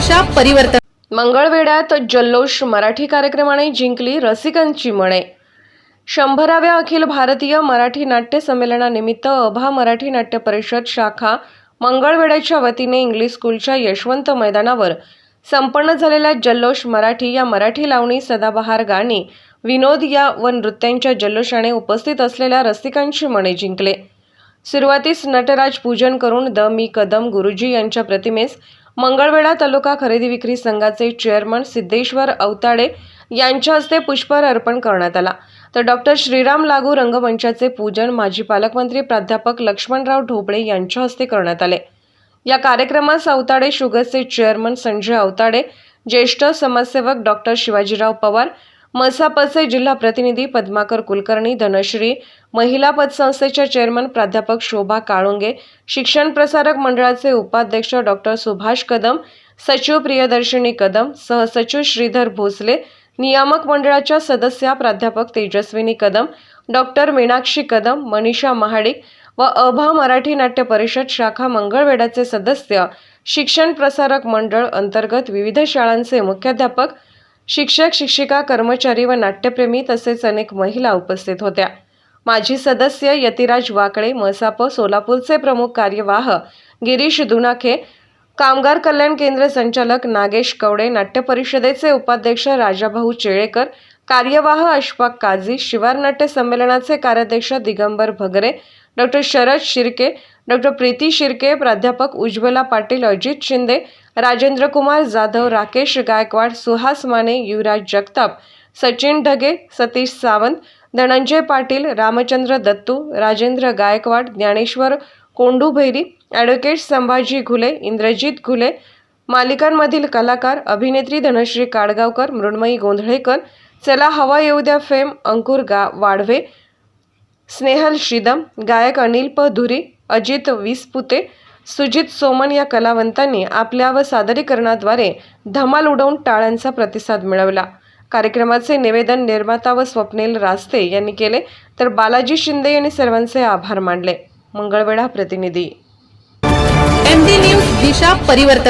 परिवर्तन. मंगळवेढ्यात जल्लोष मराठी कार्यक्रमाने जिंकली रसिकांची मणे शंभराव्या अखिल भारतीय मराठी नाट्य संमेलनानिमित्त अभा मराठी नाट्य परिषद शाखा मंगळवेढ्याच्या वतीने इंग्लिश स्कूलच्या यशवंत मैदानावर संपन्न झालेल्या जल्लोष मराठी या मराठी लावणी सदाबहार गाणी विनोद या व नृत्यांच्या जल्लोषाने उपस्थित असलेल्या रसिकांची मणे जिंकले. सुरुवातीस नटराज पूजन करून द मी कदम गुरुजी यांच्या प्रतिमेस मंगळवेढा तालुका खरेदी विक्री संघाचे चेअरमन सिद्धेश्वर अवताडे यांच्या हस्ते पुष्पहार अर्पण करण्यात आला. तर डॉक्टर श्रीराम लागू रंगमंचाचे पूजन माजी पालकमंत्री प्राध्यापक लक्ष्मणराव ढोबळे यांच्या हस्ते करण्यात आले. या कार्यक्रमास अवताडे शुगरचे चेअरमन संजय अवताडे ज्येष्ठ समाजसेवक डॉक्टर शिवाजीराव पवार मसापचे जिल्हा प्रतिनिधी पद्माकर कुलकर्णी धनश्री महिला पतसंस्थेच्या चेअरमन प्राध्यापक शोभा काळुंगे शिक्षण प्रसारक मंडळाचे उपाध्यक्ष डॉक्टर सुभाष कदम सचिव प्रियदर्शिनी कदम सहसचिव श्रीधर भोसले नियामक मंडळाच्या सदस्या प्राध्यापक तेजस्विनी कदम डॉक्टर मीनाक्षी कदम मनीषा महाडिक व अभा मराठी नाट्य परिषद शाखा मंगळवेढ्याचे सदस्य शिक्षण प्रसारक मंडळ अंतर्गत विविध शाळांचे मुख्याध्यापक शिक्षक शिक्षिका कर्मचारी व नाट्यप्रेमी तसेच अनेक महिला उपस्थित होत्या. माजी सदस्य यतिराज वाकळे मसाप सोलापूरचे प्रमुख कार्यवाह गिरीश दुनाखे कामगार कल्याण केंद्र संचालक नागेश कवडे नाट्य परिषदेचे उपाध्यक्ष राजाभाऊ चेळेकर कार्यवाह अशफाक काझी शिवार नाट्य संमेलनाचे कार्याध्यक्ष दिगंबर भगरे डॉक्टर शरद शिर्के डॉक्टर प्रीती शिर्के प्राध्यापक उज्ज्वला पाटील अजित शिंदे राजेंद्र कुमार जाधव राकेश गायकवाड सुहास माने युवराज जगताप सचिन ढगे सतीश सावंत धनंजय पाटील रामचंद्र दत्तू राजेंद्र गायकवाड ज्ञानेश्वर कोंडू भैरी ॲडव्होकेट संभाजी घुले इंद्रजित घुले मालिकांमधील कलाकार अभिनेत्री धनश्री काडगावकर मृण्मयी गोंधळेकर चला हवा येऊ द्या फेम अंकुर गा वाढवे स्नेहल श्रीदम गायक अनिल प धुरी अजित विसपुते सुजित सोमन या कलावंतांनी आपल्या व सादरीकरणाद्वारे धमाल उडवून टाळ्यांचा प्रतिसाद मिळवला. कार्यक्रमाचे निवेदन निर्माता व स्वप्नील रास्ते यांनी केले तर बालाजी शिंदे यांनी सर्वांचे आभार मानले. मंगळवेढा प्रतिनिधी. एम डी न्यूज दिशा परिवर्तन